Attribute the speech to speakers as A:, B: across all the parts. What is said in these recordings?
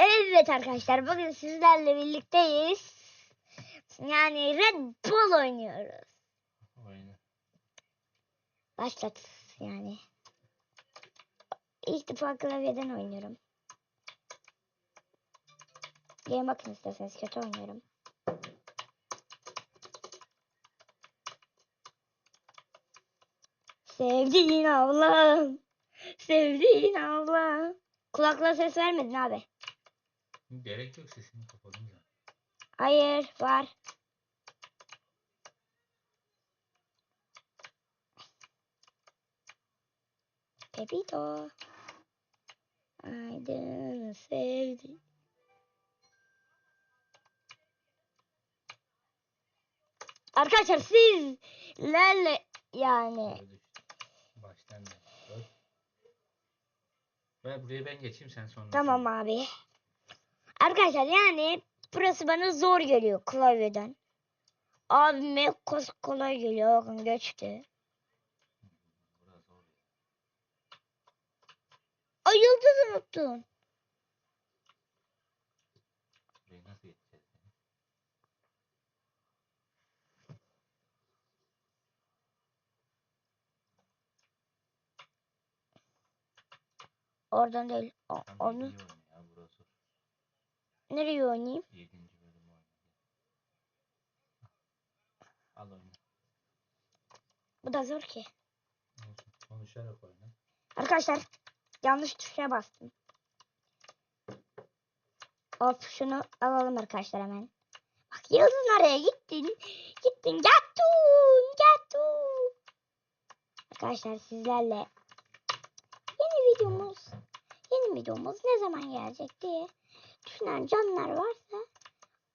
A: Evet arkadaşlar bugün sizlerle birlikteyiz. Yani Red Bull oynuyoruz.
B: Oyunu.
A: Başlat yani. İlk defa klavyeden oynuyorum. Game bakın isterseniz kötü oynuyorum. Sevdiğin ablam. Sevdiğin ablam. Kulaklığa ses vermedin abi.
B: Gerek yok sesini kapadım ya.
A: Hayır var. Pepito. Aydın sevdi. Arkadaşlar sizlerle yani.
B: Baştan. Dur. Ver buraya ben geçeyim sen sonra.
A: tamam abi. Arkadaşlar yani burası bana zor geliyor klavyeden. Abime kolay geliyor. Bakın geçti. Ay yıldız unuttun. Oradan değil. O- onu
B: iyi oyna ya burası zor.
A: Nereye oynayayım?
B: Yedinci bölüm oyna. Al oyna.
A: Bu da zor ki.
B: Olsun. Konuşarak oyna.
A: Arkadaşlar yanlış tuşa bastım. Hop şunu alalım arkadaşlar hemen. Bak yıldız nereye gittin? Gittin. Gattun. Gattun. Arkadaşlar sizlerle yeni videomuz yeni videomuz ne zaman gelecek diye düşünen canlar varsa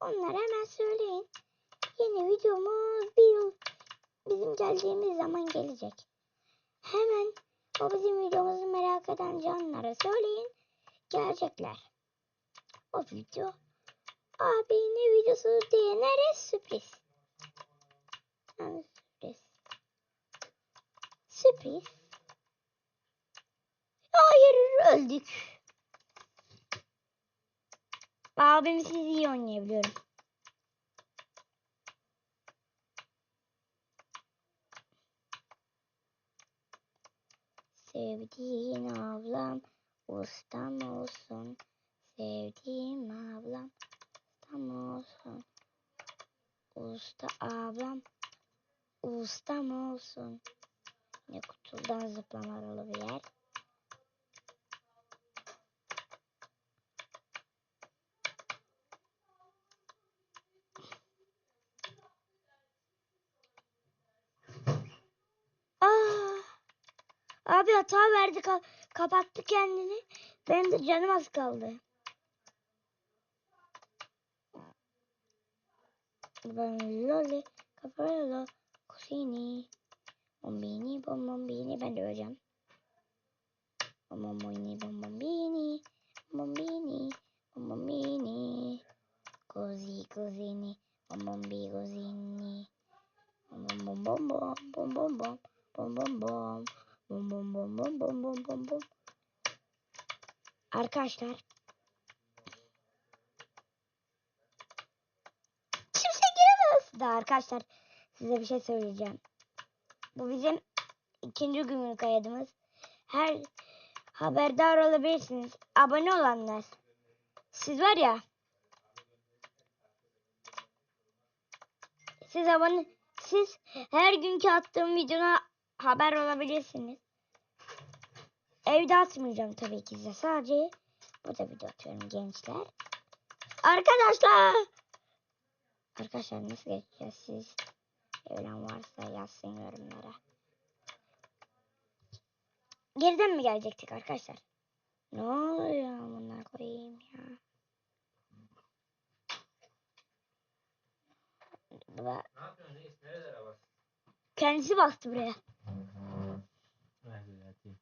A: onlara hemen söyleyin. Yeni videomuz bir yıl bizim geldiğimiz zaman gelecek. Hemen o bizim videomuzu merak eden canlara söyleyin. Gelecekler. O video abi ne videosu diyenlere sürpriz. Yani sürpriz. Sürpriz. Hayır öldük. Abim sizi iyi oynayabiliyorum. Sevdiğin ablam ustam olsun. Sevdiğim ablam ustam olsun. Usta ablam ustam olsun. Ne kutudan zıplamalı bir yer. Aa! Abi hata verdi. Ka- kapattı kendini. Benim de canım az kaldı. Ben loli caprello cosini bombini bom bombini. Ben de öleceğim. Bom bombini bom bombini. Bombini bom così cosini bom bombi cosini bom bom bom bom bom bom bom bom bom bom Bum bum bum bum bum bum bum bum. Arkadaşlar. Kimse giremez. Da arkadaşlar size bir şey söyleyeceğim. Bu bizim ikinci günlük kaydımız. Her haberdar olabilirsiniz. Abone olanlar. Siz var ya. Siz abone siz her günkü attığım videona haber olabilirsiniz. Evde atmayacağım tabii ki size. Sadece burada video atıyorum gençler. Arkadaşlar. Arkadaşlar nasıl geçeceğiz siz? Evlen varsa yazsın yorumlara. Geriden mi gelecektik arkadaşlar? Ne oluyor bunlar koyayım ya. Kendisi bastı buraya.
B: Böyle atayım.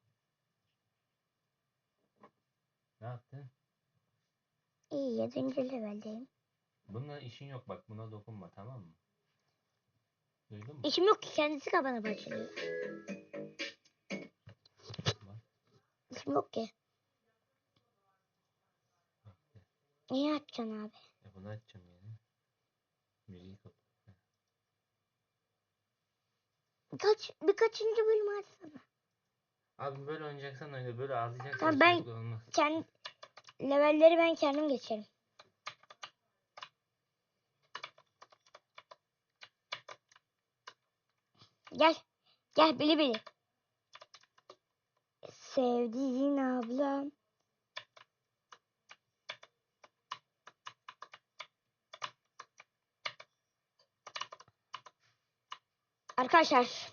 B: Ne yaptın?
A: İyi yedinci leveldeyim.
B: Bununla işin yok bak buna dokunma tamam mı? Duydun mu?
A: İşim yok ki kendisi kapanıp açılıyor.
B: Bak.
A: İşim yok ki. Neyi açacaksın abi?
B: E bunu açacağım yani. Müziği kapat.
A: Kaç, birkaçıncı bölüm açsana.
B: Abi böyle oynayacaksan oyna. Böyle ağlayacaksan
A: Tamam, ben-
B: olmaz.
A: Kendi levelleri ben kendim geçerim. Gel. Gel bili bili. Sevdiğin ablam. Arkadaşlar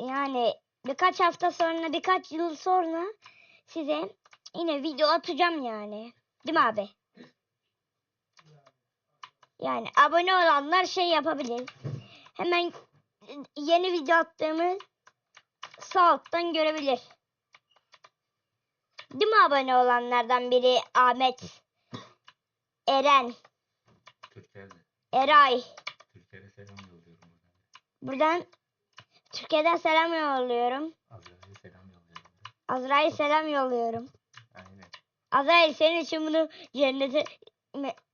A: yani birkaç hafta sonra birkaç yıl sonra size yine video atacağım yani. Değil mi abi? Yani abone olanlar şey yapabilir. Hemen yeni video attığımı sağ alttan görebilir. Değil mi abone olanlardan biri Ahmet, Eren,
B: Türkiye'de.
A: Eray.
B: Türkiye'de selam yolluyorum buradan.
A: Buradan Türkiye'den selam yolluyorum.
B: Azra'ya selam yolluyorum.
A: Azrail selam yolluyorum.
B: Aynen.
A: Azrail senin için bunu cennete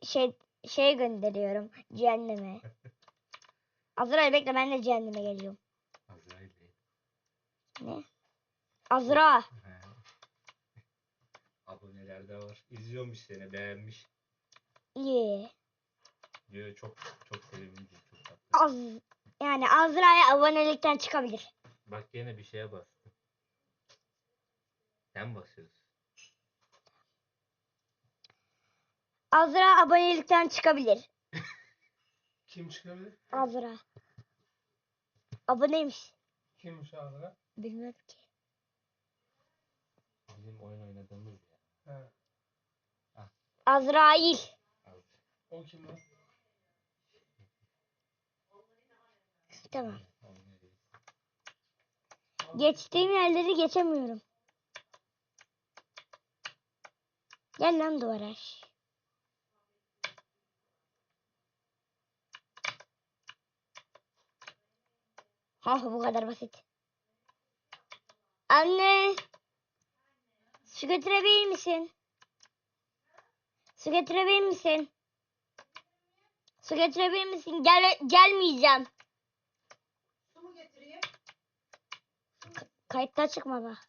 A: şey şey gönderiyorum. Cehenneme. Azrail bekle ben de cehenneme geliyorum.
B: Azrail değil.
A: Ne? Azra.
B: Abonelerde var. İzliyormuş seni beğenmiş.
A: İyi.
B: Diyor çok çok sevimli diyor. Çok tatlı.
A: Az yani Azra'ya abonelikten çıkabilir.
B: Bak yine bir şeye bastım. Sen basıyorsun.
A: Azra abonelikten çıkabilir.
C: Kim çıkabilir?
A: Azra. Aboneymiş.
C: Kimmiş ağzına?
A: Bilmiyorum ki.
B: Bizim oyun oynadığımız ya.
C: He.
A: Azrail.
B: Az.
C: O kim lan?
A: Tamam. Geçtiğim yerleri geçemiyorum. Gel lan duvara. Hah bu kadar basit. Anne. Su getirebilir misin? Su getirebilir misin? Su getirebilir misin? Gel gelmeyeceğim.
D: Su mu getireyim?
A: Kayıtta çıkma bak.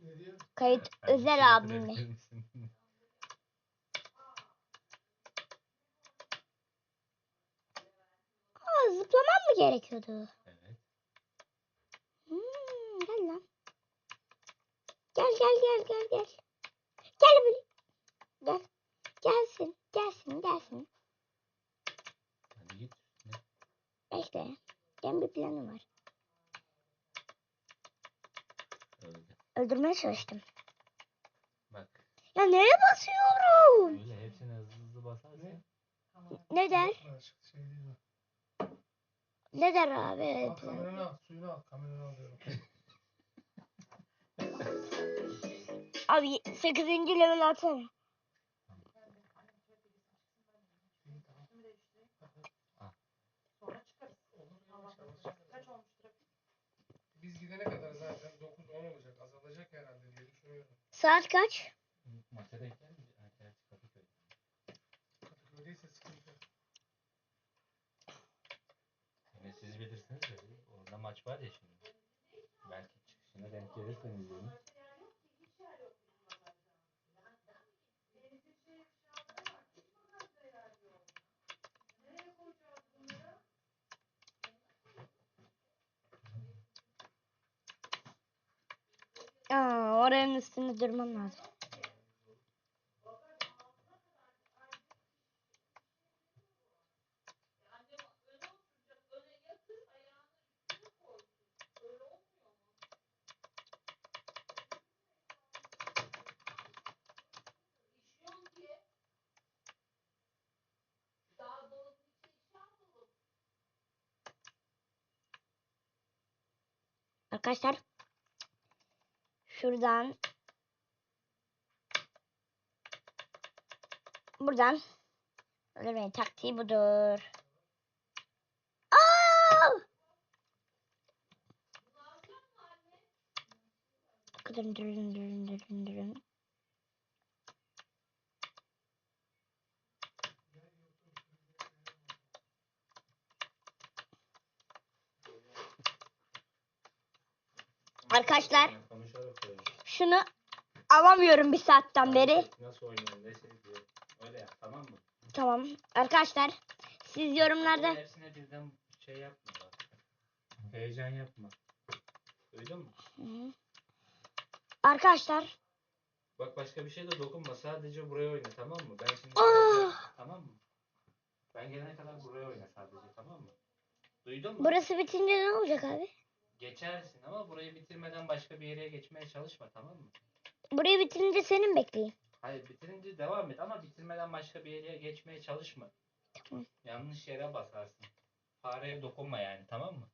C: Ne diyor?
A: Kayıt özel
B: misin?
A: Aa, zıplamam mı gerekiyordu?
B: evet.
A: Hmm, gel lan. Gel gel gel gel gel. Gel böyle. Gel. Gelsin. Gelsin gelsin.
B: Hadi git.
A: Bekle. Benim bir planım var.
B: Öyle.
A: Öldürmeye çalıştım.
B: Bak.
A: Ya nereye basıyorum?
B: Öyle hepsini hızlı hızlı basarsan.
C: Ne?
A: Ne der?
C: Şey değil mi?
A: Ne der abi?
C: Al kameranı al, suyunu al, kameranı al diyorum.
A: Abi 8. level atsana.
C: Biz gidene kadar zaten 9-10 olacak, azalacak herhalde diye düşünüyorum.
A: Saat kaç?
B: Maça denk gelir mi? Ha, gerçi Kadıköy.
C: Kadıköy'deyse sıkıntı.
B: Yine siz bilirsiniz de orada maç var ya şimdi. Belki çıkışına denk gelirseniz yani.
A: Aa, oranın üstünde durmam lazım. Arkadaşlar Şuradan. Buradan. Öldürmeyin taktiği budur. Aa! Dırın dırın dırın dırın dırın. Arkadaşlar şunu alamıyorum bir saatten beri.
B: Nasıl oynuyorsun ne şey diyor. Öyle yap tamam mı?
A: Tamam. Arkadaşlar siz yorumlarda
B: Hepsine birden şey yapma bak. Heyecan yapma. Duydun mu?
A: Hı hı. Arkadaşlar
B: Bak başka bir şey de dokunma. Sadece buraya oyna tamam mı? Ben şimdi
A: Ah!
B: tamam mı? Ben gelene kadar buraya oyna sadece tamam mı? Duydun mu?
A: burası bitince ne olacak abi?
B: Geçersin ama burayı bitirmeden başka bir yere geçmeye çalışma tamam mı?
A: Burayı bitirince senin bekleyeyim.
B: Hayır bitirince devam et ama bitirmeden başka bir yere geçmeye çalışma.
A: Tamam.
B: Yanlış yere basarsın. Fareye dokunma yani tamam mı?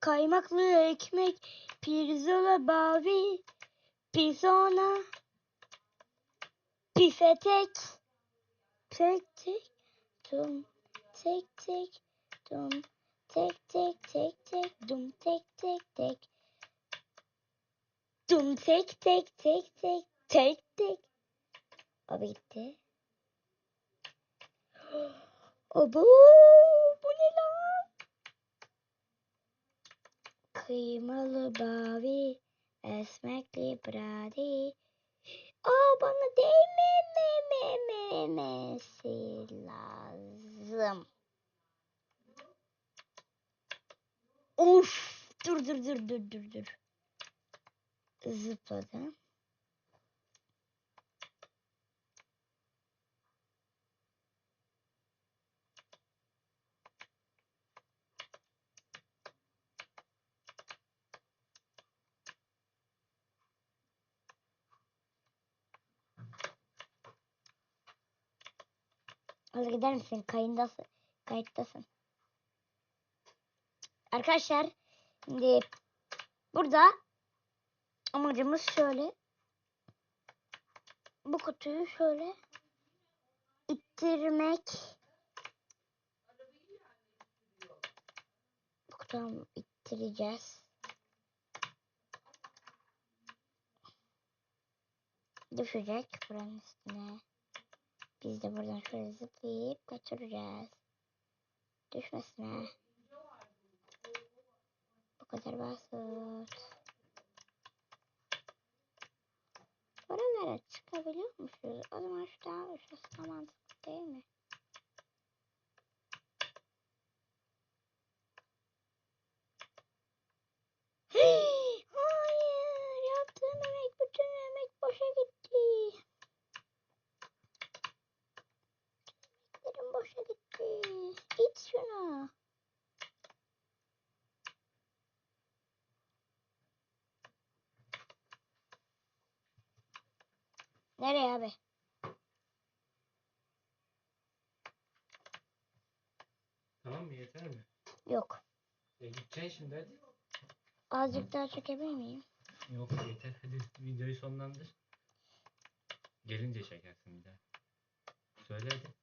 A: Kaymaklı ekmek, pirzola bavi, pizona, pifetek, tek tek, dum, tek tek, dum, tek tek tek tek, dum tek tek tek. Dum tek tek tek tek tek tek. O bitti. Abo bu ne lan? Kıymalı bavi, esmekli bradi. Aa bana değmememesi lazım. Of dur dur dur dur dur dur. Zıpladım. Hadi gider misin? Kayındasın. Kayıttasın. Arkadaşlar şimdi burada amacımız şöyle. Bu kutuyu şöyle ittirmek. Bu kutuyu ittireceğiz. Düşecek buranın üstüne. Biz de buradan şöyle zıplayıp kaçıracağız. Düşmesine. Bu kadar basit. Oralara çıkabiliyor musunuz? O zaman şu daha şurası da mantıklı değil mi? Hayır! Yaptığım emek, bütün emek boşa gitti. Emeklerim boşa gitti. İt şunu. Nereye abi?
B: Tamam mı yeter mi?
A: Yok.
B: E gideceksin şimdi hadi.
A: Azıcık daha çekebilir miyim?
B: Yok yeter hadi videoyu sonlandır. Gelince çekersin bir daha. Söyle hadi.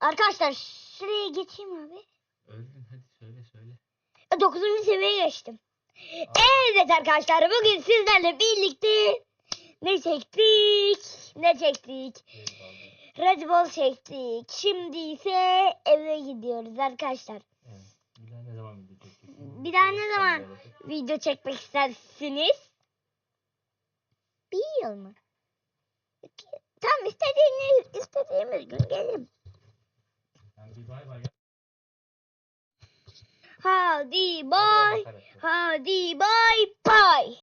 A: Arkadaşlar şuraya geçeyim abi.
B: Öldün hadi söyle söyle.
A: 9. seviyeye geçtim. Evet arkadaşlar bugün sizlerle birlikte ne çektik? Ne çektik? Red Bull çektik. Şimdi ise eve gidiyoruz arkadaşlar.
B: Evet. Bir daha ne zaman video çekeceksin?
A: Bir daha ne zaman? Video çekmek istersiniz. Bir yıl mı? İki- Tam istediğiniz, istediğimiz gün gelin.
B: Bir bay bay.
A: Hadi bay. Hadi bay.